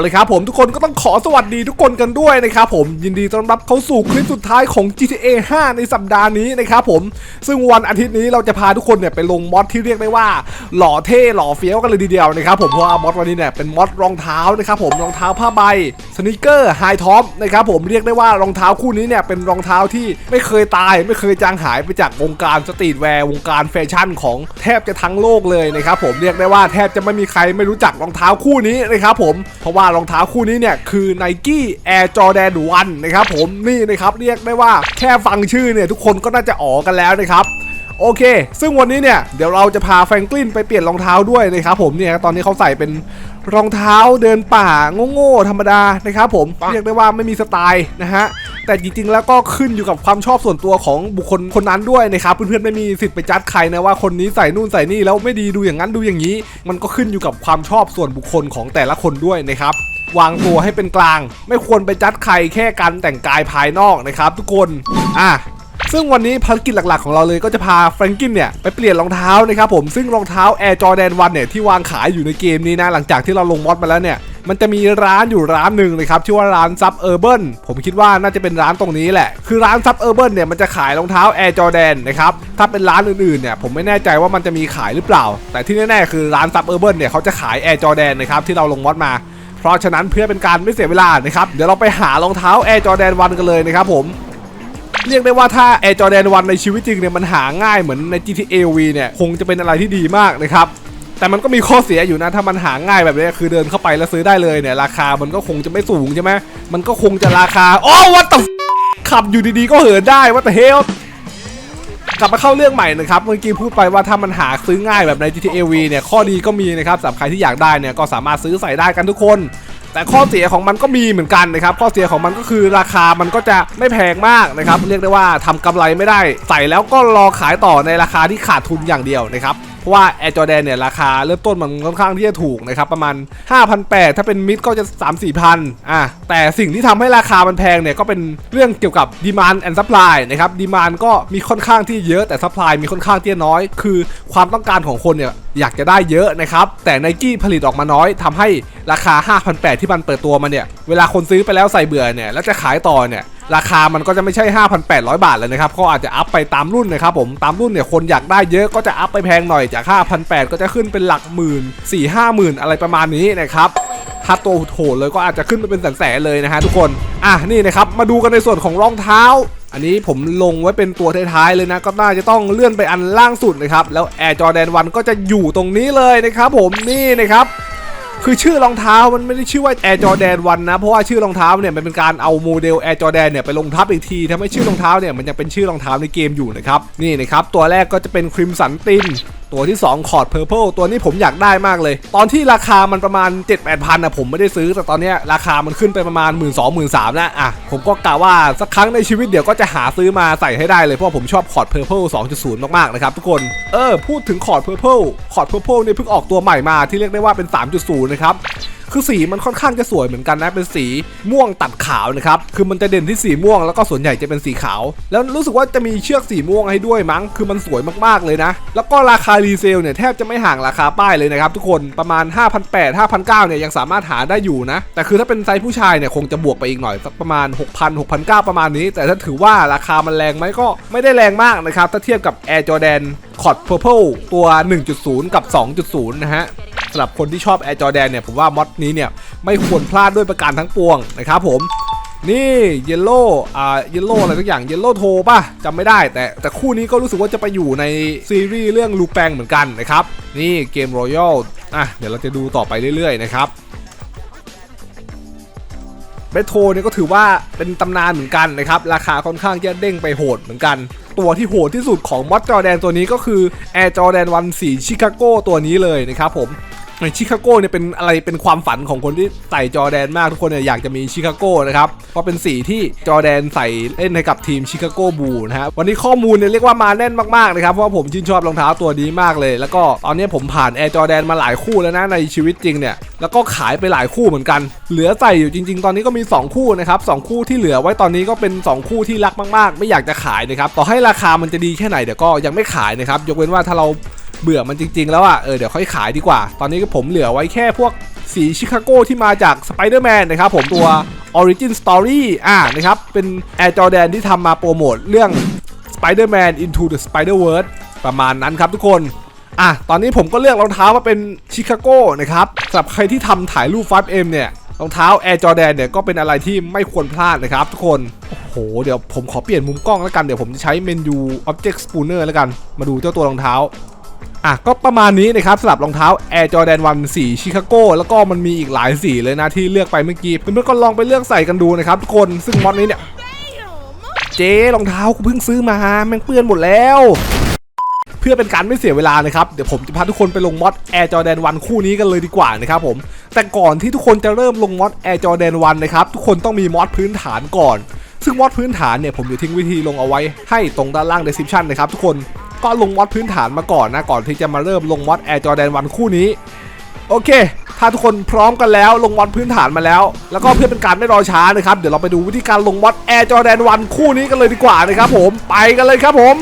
เลยครับผมทุกคนก็ต้องขอสวัสดีทุกคนกันด้วยนะครับผมยินดีต้อนรับเข้าสู่คลิปสุดท้ายของ GTA 5 ในสัปดาห์นี้นะครับผมซึ่งวันอาทิตย์นี้เราจะพาทุกคนเนี่ยไปลงมอดที่เรียกได้ว่า หล่อเท่หล่อเฟี้ยวกันเลยทีเดียวนะครับผมเพราะว่ามอดวันนี้เนี่ยเป็นมอดรองเท้านะครับผมรองเท้าผ้าใบสนิเกอร์ไฮท็อปนะครับผมเรียกได้ว่ารองเท้าคู่นี้เนี่ยเป็นรองเท้าที่ไม่เคยตายไม่เคยจางหายไปจากวงการสตรีทแวร์วงการแฟชั่นของแทบจะทั้งโลกเลยนะครับผมเรียกได้ว่าแทบจะไม่มีใครไม่รู้จักรองเท้าคู่นี้นะครับผมเพราะว่ารองเท้าคู่นี้เนี่ยคือ Nike Air Jordan 1นะครับผมนี่นะครับเรียกได้ว่าแค่ฟังชื่อเนี่ยทุกคนก็น่าจะอ๋อกันแล้วนะครับโอเค ซึ่งวันนี้เนี่ยเดี๋ยวเราจะพาแฟรงกลินไปเปลี่ยนรองเท้าด้วยนะครับผมเนี่ยตอนนี้เขาใส่เป็นรองเท้าเดินป่าโง่ๆธรรมดานะครับผมเรียกได้ว่าไม่มีสไตล์นะฮะ แต่จริงๆ แล้วก็ขึ้นอยู่กับความชอบส่วนตัวของบุคคลคนนั้นด้วยนะครับเพื่อนๆไม่มีสิทธิ์ไปจัดใครนะว่าคนนี้ใส่นู่นใส่นี่แล้วไม่ดีดูอย่างนั้นดูอย่างนี้ มันก็ขึ้นอยู่กับความชอบส่วนบุคคลของแต่ละคนด้วยนะครับวางตัวให้เป็นกลาง ไม่ควรไปจัดใครแค่การแต่งกายภายนอกนะครับทุกคนอะซึ่งวันนี้ภารกิจหลักๆของเราเลยก็จะพาแฟรงกินเนี่ยไปเปลี่ยนรองเท้านะครับผมซึ่งรองเท้า Air Jordan 1เนี่ยที่วางขายอยู่ในเกมนี้นะหลังจากที่เราลงมอดมาแล้วเนี่ย มันจะมีร้านอยู่ร้านหนึ่งนะครับชื่อว่าร้านซับเออร์เบิผมคิดว่าน่าจะเป็นร้านตรงนี้แหละ คือร้านซับเออร์เบิเนี่ยมันจะขายรองเท้า Air Jordan นะครับถ้าเป็นร้านอื่นๆเนี่ยผมไม่แน่ใจว่ามันจะมีขายหรือเปล่า แต่ที่แน่ๆคือร้านซับเออร์เบิเนี่ยเขาจะขาย Air Jordan นะครับที่เราลงมอดมาเพราะฉะนั้นเพื่อเป็นการไม่เสียเวลานะครับเดี๋ยวเราไปหารองเท้า Air Jordan 1กันเลยนะครับผมเรียกได้ว่าถ้า Air Jordan 1ในชีวิตจริงเนี่ยมันหาง่ายเหมือนใน GTA V เนี่ยคงจะเป็นอะไรที่ดีมากนะครับ แต่มันก็มีข้อเสียอยู่นะ ถ้ามันหาง่ายแบบนี้คือเดินเข้าไปแล้วซื้อได้เลยเนี่ย ราคามันก็คงจะไม่สูงใช่ไหมมันก็คงจะราคาโอ้วัตถุขับอยู่ดีๆก็เหินได้วัตถุเฮลกลับมาเข้าเรื่องใหม่นะครับ เมื่อกี้พูดไปว่าถ้ามันหาซื้อง่ายแบบใน GTA V เนี่ยข้อดีก็มีนะครับสำหรับใครที่อยากได้เนี่ยก็สามารถซื้อใส่ได้กันทุกคน แต่ข้อเสียของมันก็มีเหมือนกันนะครับ ข้อเสียของมันก็คือราคามันก็จะไม่แพงมากนะครับ เรียกได้ว่าทำกำไรไม่ได้ ใส่แล้วก็รอขายต่อในราคาที่ขาดทุนอย่างเดียวนะครับเพราะว่า Air Jordan เนี่ยราคาเริ่มต้นมันค่อนข้างที่จะถูกนะครับประมาณ 5,800 ถ้าเป็นมิดก็จะ 3 4 0 0 0อะแต่สิ่งที่ทำให้ราคามันแพงเนี่ยก็เป็นเรื่องเกี่ยวกับ demand and supply นะครับ demand ก็มีค่อนข้างที่เยอะแต่ supply มีค่อนข้างที่น้อย คือความต้องการของคนเนี่ยอยากจะได้เยอะนะครับแต่ Nike ผลิตออกมาน้อยทำให้ราคา 5,800 ที่มันเปิดตัวมาเนี่ยเวลาคนซื้อไปแล้วใส่เบื่อเนี่ยแล้วจะขายต่อเนี่ย ราคามันก็จะไม่ใช่ 5,800 บาทเลยนะครับก็อาจจะอัพไปตามรุ่นนะครับผมตามรุ่นเนี่ยคนอยากได้เยอะก็จะอัพไปแพงหน่อยจาก 5,800 ก็จะขึ้นเป็นหลักหมื่นสี่ห้าหมื่นอะไรประมาณนี้นะครับถ้าตัวโหดเลยก็อาจจะขึ้นไปเป็นแสนๆเลยนะฮะทุกคนอะนี่นะครับมาดูกันในส่วนของรองเท้าอันนี้ผมลงไว้เป็นตัวท้ายๆเลยนะ ก็น่าจะต้องเลื่อนไปอันล่างสุดนะครับ แล้ว Air Jordan 1ก็จะอยู่ตรงนี้เลยนะครับผมนี่นะครับ คือชื่อรองเท้ามันไม่ได้ชื่อว่าแอร์จอแดนวันนะ เพราะว่าชื่อรองเท้าเนี่ยมันเป็นการเอาโมเดลแอร์จอแดนเนี่ยไปลงทับอีกทีทำให้ชื่อรองเท้าเนี่ยมันยังเป็นชื่อรองเท้าในเกมอยู่นะครับนี่นะครับตัวแรกก็จะเป็นครีมสันติน ตัวที่ 2 คอร์ด Purple ตัวนี้ผมอยากได้มากเลย ตอนที่ราคามันประมาณ 7 8 0 0 0นะผมไม่ได้ซื้อ แต่ตอนนี้ราคามันขึ้นไปประมาณ 1 2 0 0 0 1 3 0 0 0แล้วอะผมก็กะว่าสักครั้งในชีวิตเดี๋ยวก็จะหาซื้อมาใส่ให้ได้เลยเพราะผมชอบคอร์ด Purple 2.0 มากๆนะครับทุกคนเออพูดถึงคอร์ด Purple คอร์ด Purple เนี่ยเพิ่งออกตัวใหม่มาที่เรียกได้ว่าเป็น 3.0 นะครับคือสีมันค่อนข้างจะสวยเหมือนกันนะเป็นสีม่วงตัดขาวนะครับคือมันจะเด่นที่สีม่วงแล้วก็ส่วนใหญ่จะเป็นสีขาว แล้วรู้สึกว่าจะมีเชือกสีม่วงให้ด้วยมั้ง คือมันสวยมากๆเลยนะ แล้วก็ราคารีเซลเนี่ยแทบจะไม่ห่างราคาป้ายเลยนะครับทุกคนประมาณ 5,800 5,900เนี่ยยังสามารถหาได้อยู่นะ แต่คือถ้าเป็นไซส์ผู้ชายเนี่ยคงจะบวกไปอีกหน่อยสักประมาณ 6,000 6,900 ประมาณนี้ แต่ถ้าถือว่าราคามันแรงไหมก็ไม่ได้แรงมากนะครับถ้าเทียบกับ Air Jordan คอร์ด Purple ตัว 1.0 กับ 2.0 นะฮะสำหรับคนที่ชอบ Air Jordan เนี่ยผมว่ามอดนี้เนี่ยไม่ควรพลาดด้วยประการทั้งปวงนะครับผม นี่เยลโล่อ่าเยลโล่อะไรสักอย่างเยลโล่โทป่ะจำไม่ได้ แต่แต่คู่นี้ก็รู้สึกว่าจะไปอยู่ในซีรีส์เรื่องลูแปงเหมือนกันนะครับ นี่เกมรอยัลอะเดี๋ยวเราจะดูต่อไปเรื่อยๆนะครับเบโทเนี่ยก็ถือว่าเป็นตำนานเหมือนกันนะครับ ราคาค่อนข้างจะเด้งไปโหดเหมือนกัน ตัวที่โหดที่สุดของมอสจอแดนตัวนี้ก็คือ Air Jordan 1สีชิคาโกตัวนี้เลยนะครับผม ในชิคาโก้เนี่ยเป็นอะไรเป็นความฝันของคนที่ใส่จอแดนมากทุกคนเนี่ยอยากจะมีชิคาโก้นะครับเพราะเป็นสีที่จอแดนใส่เล่นให้กับทีมชิคาโก้บูนะฮะวันนี้ข้อมูลเนี่ยเรียกว่ามาแน่นมากๆนะครับเพราะว่าผมชื่นชอบรองเท้าตัวนี้มากเลย แล้วก็ตอนนี้ผมผ่าน Air Jordan มาหลายคู่แล้วนะในชีวิตจริงเนี่ยแล้วก็ขายไปหลายคู่เหมือนกัน เหลือใส่อยู่จริง ๆ ตอนนี้ก็มี 2 คู่นะครับสองคู่ที่เหลือไว้ตอนนี้ก็เป็น 2 คู่ที่รักมาก ๆ ไม่อยากจะขายนะครับต่อให้ราคามันจะดีแค่ไหนเดี๋ยวก็ยังไม่ขายนะครับยกเว้นว่าถ้าเรา เบื่อมันจริง ๆ แล้วอะเออเดี๋ยวค่อยขายดีกว่า ตอนนี้ก็ผมเหลือไว้แค่พวกสีชิคาโกที่มาจาก Spider-Man นนะครับผมตัว Origin Story อ่านะครับ เป็น Air Jordan ที่ทำมาโปรโมทเรื่อง Spider-Man Into the Spider-Verse ประมาณนั้นครับทุกคนอะตอนนี้ผมก็เลือกรองเท้ามาเป็นชิคาโกนะครับสำหรับใครที่ทำถ่ายรูป 5M เนี่ยรองเท้า Air Jordan เนี่ยก็เป็นอะไรที่ไม่ควรพลาดนะครับทุกคนโอ้โหเดี๋ยวผมขอเปลี่ยนมุมกล้องแล้วกัน เดี๋ยวผมจะใช้เมนู Object Spooner แล้วกัน มาดูเจ้าตัวรองเท้า อะก็ประมาณนี้นะครับสำหรับรองเท้า Air Jordan 1สีชิคาโกแล้วก็มันมีอีกหลายสีเลยนะที่เลือกไปเมื่อกี้เพื่อนๆก็ลองไปเลือกใส่กันดูนะครับทุกคนซึ่งมอดนี้เนี่ยเจ๊รองเท้ากูเพิ่งซื้อมาแม่งเปื้อนหมดแล้ว เพื่อเป็นการไม่เสียเวลานะครับเดี๋ยวผมจะพาทุกคนไปลงมอด Air Jordan 1คู่นี้กันเลยดีกว่านะครับผมแต่ก่อนที่ทุกคนจะเริ่มลงมอด Air Jordan 1นะครับทุกคนต้องมีมอดพื้นฐานก่อนซึ่งมอดพื้นฐานเนี่ยผมจะทิ้งวิธีลงเอาไว้ให้ตรงด้านล่าง description นะครับทุกคน ก็ลงมอดพื้นฐานมาก่อนนะก่อนที่จะมาเริ่มลงมอดแอร์จอแดนวันคู่นี้ โอเค ถ้าทุกคนพร้อมกันแล้วลงมอดพื้นฐานมาแล้ว แล้วก็เพื่อเป็นการไม่รอช้านะครับเดี๋ยวเราไปดูวิธีการลงมอดแอร์จอแดนวันคู่นี้กันเลยดีกว่านะครับผมไปกันเลยครับผม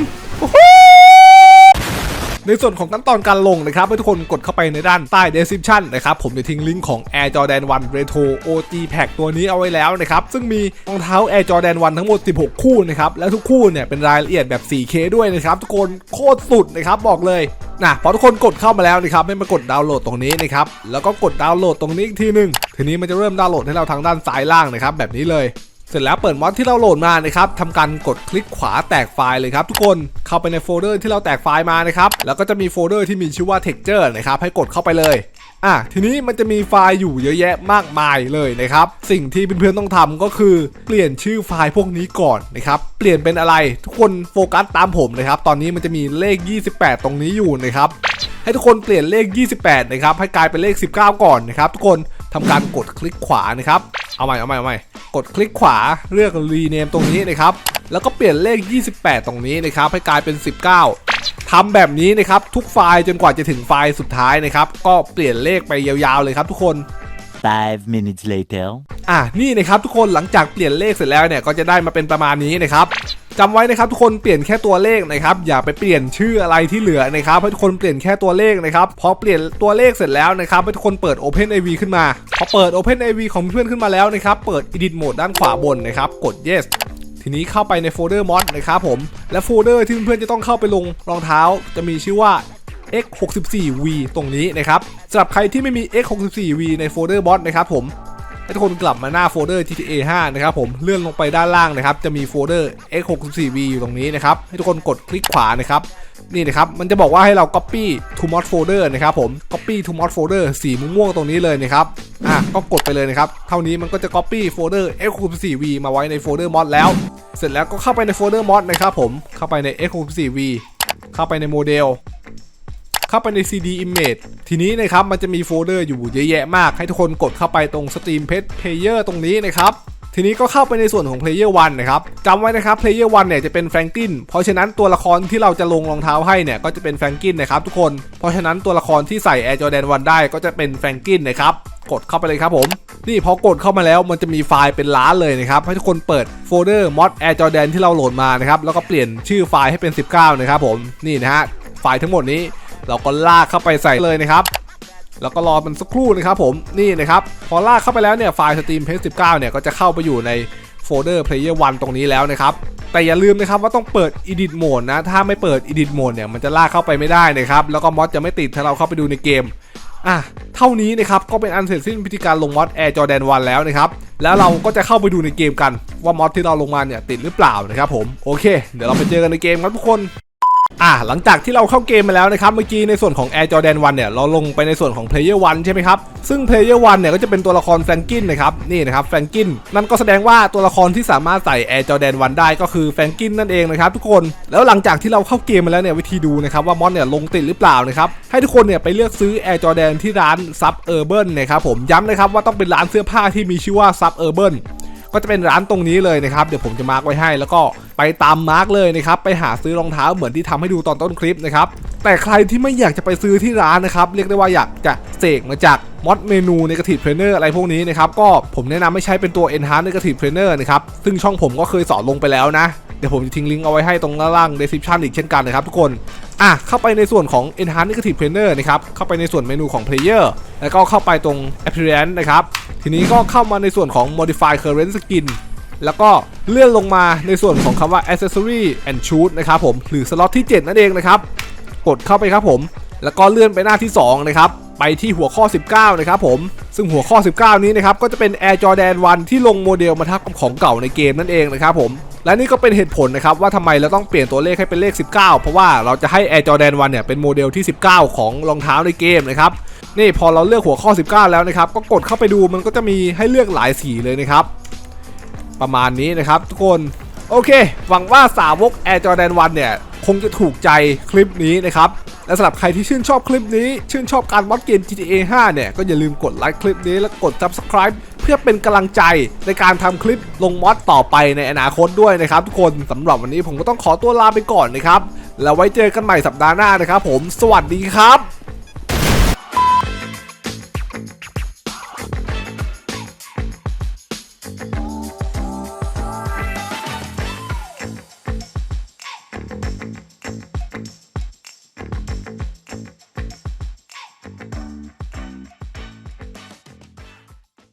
ในส่วนของขั้นตอนการลงนะครับให้ทุกคนกดเข้าไปในด้านใต้ description นะครับผมจะทิ้งลิงก์ของ Air Jordan 1 Retro OG Pack ตัวนี้เอาไว้แล้วนะครับซึ่งมีรองเท้า Air Jordan 1 ทั้งหมด 16 คู่นะครับและทุกคู่เนี่ยเป็นรายละเอียดแบบ 4K ด้วยนะครับทุกคนโคตรสุดนะครับบอกเลยนะพอทุกคนกดเข้ามาแล้วนะครับให้มากดดาวน์โหลดตรงนี้นะครับแล้วก็กดดาวน์โหลดตรงนี้อีกทีหนึ่งทีนี้มันจะเริ่มดาวน์โหลดให้เราทางด้านซ้ายล่างนะครับแบบนี้เลย เสร็จแล้วเปิดมอดที่เราโหลดมานะครับทำการกดคลิกขวาแตกไฟล์เลยครับทุกคนเข้าไปในโฟลเดอร์ที่เราแตกไฟล์มานะครับแล้วก็จะมีโฟลเดอร์ที่มีชื่อว่า texture นะครับให้กดเข้าไปเลยอะทีนี้มันจะมีไฟล์อยู่เยอะแยะมากมายเลยนะครับ สิ่งที่เพื่อนๆต้องทำก็คือเปลี่ยนชื่อไฟล์พวกนี้ก่อนนะครับเปลี่ยนเป็นอะไรทุกคนโฟกัสตามผมนะครับ ตอนนี้มันจะมีเลข 28 ตรงนี้อยู่นะครับให้ทุกคนเปลี่ยนเลข 28 นะครับให้กลายเป็นเลข 19 ก่อนนะครับทุกคนทำการกดคลิกขวานะครับ เอาใหม่เอาใหม่เอาใหม่กดคลิกขวาเลือก rename ตรงนี้นะครับ แล้วก็เปลี่ยนเลข 28 ตรงนี้นะครับ ให้กลายเป็น 19ทำแบบนี้นะครับ ทุกไฟล์จนกว่าจะถึงไฟล์สุดท้ายนะครับ ก็เปลี่ยนเลขไปยาวๆเลยครับทุกคน Five minutes later. อะนี่นะครับทุกคนหลังจากเปลี่ยนเลขเสร็จแล้วเนี่ยก็จะได้มาเป็นประมาณนี้นะครับ จำไว้นะครับทุกคนเปลี่ยนแค่ตัวเลขนะครับอย่าไปเปลี่ยนชื่ออะไรที่เหลือนะครับให้ทุกคนเปลี่ยนแค่ตัวเลขนะครับพอเปลี่ยนตัวเลขเสร็จแล้วนะครับให้ทุกคนเปิด Open AV ขึ้นมา พอเปิด Open AV ของเพื่อนขึ้นมาแล้วนะครับเปิด Edit Mode ด้านขวาบนนะครับกด Yes ทีนี้เข้าไปในโฟลเดอร์มอดนะครับผมและโฟลเดอร์ที่เพื่อนๆจะต้องเข้าไปลงรองเท้า จะมีชื่อว่า x64v ตรงนี้นะครับสำหรับใครที่ไม่มี x64v ในโฟลเดอร์บอสนะครับผม ให้ทุกคนกลับมาหน้าโฟลเดอร์ GTA 5 นะครับผมเลื่อนลงไปด้านล่างนะครับ จะมีโฟลเดอร์ x64v อยู่ตรงนี้นะครับ ให้ทุกคนกดคลิกขวานะครับ นี่นะครับ มันจะบอกว่าให้เรา copy to mod folder นะครับผม copy to mod folder สีม่วงๆตรงนี้เลยนะครับ อะ ก็กดไปเลยนะครับ เท่านี้มันก็จะ copy folder x64v มาไว้ในโฟลเดอร์ mod แล้ว เสร็จแล้วก็เข้าไปในโฟลเดอร์ mod นะครับผม เข้าไปใน x64v เข้าไปในโมเดล เข้าไปใน CD Image ทีนี้นะครับมันจะมีโฟลเดอร์อยู่เยอะแยะมากให้ทุกคนกดเข้าไปตรง Steam Page Player ตรงนี้นะครับทีนี้ก็เข้าไปในส่วนของ Player 1 นะครับจำไว้นะครับ Player 1 เนี่ยจะเป็นแฟรงกิน เพราะฉะนั้นตัวละครที่เราจะลงรองเท้าให้เนี่ยก็จะเป็นแฟรงกินนะครับทุกคน เพราะฉะนั้นตัวละครที่ใส่ Air Jordan 1ได้ก็จะเป็นแฟรงกินนะครับ กดเข้าไปเลยครับผม นี่พอกดเข้ามาแล้วมันจะมีไฟล์เป็นล้านเลยนะครับ ให้ทุกคนเปิดโฟลเดอร์ mod Air Jordan ที่เราโหลดมานะครับ แล้วก็เปลี่ยนชื่อไฟล์ให้เป็น 19 นะครับผม นี่นะฮะ ไฟล์ทั้งหมดนี้ เราก็ลากเข้าไปใส่เลยนะครับแล้วก็รอมันสักครู่นะครับผมนี่นะครับพอลากเข้าไปแล้วเนี่ยไฟล์ Steam Page 19เนี่ยก็จะเข้าไปอยู่ในโฟลเดอร์ Player 1 ตรงนี้แล้วนะครับแต่อย่าลืมนะครับว่าต้องเปิด Edit Mode นะ ถ้าไม่เปิด Edit Mode เนี่ยมันจะลากเข้าไปไม่ได้นะครับ แล้วก็มอดจะไม่ติดถ้าเราเข้าไปดูในเกมอะเท่านี้นะครับก็เป็นอันเสร็จสิ้นพิธีการลงมอด Air Jordan 1แล้วนะครับแล้วเราก็จะเข้าไปดูในเกมกันว่ามอดที่เราลงมาเนี่ยติดหรือเปล่านะครับผมโอเค เดี๋ยวเราไปเจอกันในเกมครับทุกคน อะหลังจากที่เราเข้าเกมมาแล้วนะครับ เมื่อกี้ในส่วนของ Air Jordan 1เนี่ยเราลงไปในส่วนของ Player 1 ใช่ไหมครับ ซึ่ง Player 1เนี่ยก็จะเป็นตัวละครแฟรงกินนะครับนี่นะครับแฟรงกินนั่นก็แสดงว่าตัวละครที่สามารถใส่ Air Jordan 1 ได้ก็คือแฟรงกินนั่นเองนะครับทุกคนแล้วหลังจากที่เราเข้าเกมมาแล้วเนี่ยวิธีดูนะครับว่ามอดเนี่ยลงติดหรือเปล่านะครับให้ทุกคนเนี่ยไปเลือกซื้อ Air Jordan ที่ร้าน Sub Urban นะครับผมย้ำนะครับว่าต้องเป็นร้านเสื้อผ้าที่มีชื่อว่า Sub Urban ก็จะเป็นร้านตรงนี้เลยนะครับเดี๋ยวผมจะมาร์กไว้ให้ แล้วก็ไปตามมาร์กเลยนะครับไปหาซื้อรองเท้าเหมือนที่ทำให้ดูตอนต้นคลิปนะครับแต่ใครที่ไม่อยากจะไปซื้อที่ร้านนะครับเรียกได้ว่าอยากจะเสกมาจาก มอดเมนู Negative Trainer อะไรพวกนี้นะครับ ก็ผมแนะนำไม่ใช้เป็นตัว Enhance Negative Trainer นะครับ ซึ่งช่องผมก็เคยสอนลงไปแล้วนะ เดี๋ยวผมจะทิ้งลิงก์เอาไว้ให้ตรงล่าง description อีกเช่นกันนะครับทุกคนอะเข้าไปในส่วนของ Enhance Negative Trainer นะครับ เข้าไปในส่วนเมนูของ Player แล้วก็เข้าไปตรง Appearance นะครับ ทีนี้ก็เข้ามาในส่วนของ Modify Current Skin แล้วก็เลื่อนลงมาในส่วนของคำว่า accessory and shoot นะครับผม หรือสล็อตที่ 7 นั่นเองนะครับ กดเข้าไปครับผม แล้วก็เลื่อนไปหน้าที่ 2 นะครับ ไปที่หัวข้อ 19 นะครับผม ซึ่งหัวข้อ 19 นี้นะครับ ก็จะเป็น Air Jordan 1 ที่ลงโมเดลมาทับกับของเก่าในเกมนั่นเองนะครับผม และนี่ก็เป็นเหตุผลนะครับ ว่าทำไมเราต้องเปลี่ยนตัวเลขให้เป็นเลข 19 เพราะว่าเราจะให้ Air Jordan 1 เนี่ยเป็นโมเดลที่ 19 ของรองเท้าในเกมนะครับ นี่พอเราเลือกหัวข้อ 19 แล้วนะครับ ก็กดเข้าไปดูมันก็จะมีให้เลือกหลายสีเลยนะครับ ประมาณนี้นะครับ ทุกคน โอเค หวังว่าสาวก Air Jordan 1 เนี่ย งจะถูกใจคลิปนี้นะครับและสำหรับใครที่ชื่นชอบคลิปนี้ ชื่นชอบการมอดเกม GTA 5 เนี่ย ก็อย่าลืมกดไลค์คลิปนี้และกด Subscribe เพื่อเป็นกำลังใจในการทำคลิปลงมอดต่อไปในอนาคตด้วยนะครับทุกคนสำหรับวันนี้ผมก็ต้องขอตัวลาไปก่อนนะครับ แล้วไว้เจอกันใหม่สัปดาห์หน้านะครับผม สวัสดีครับ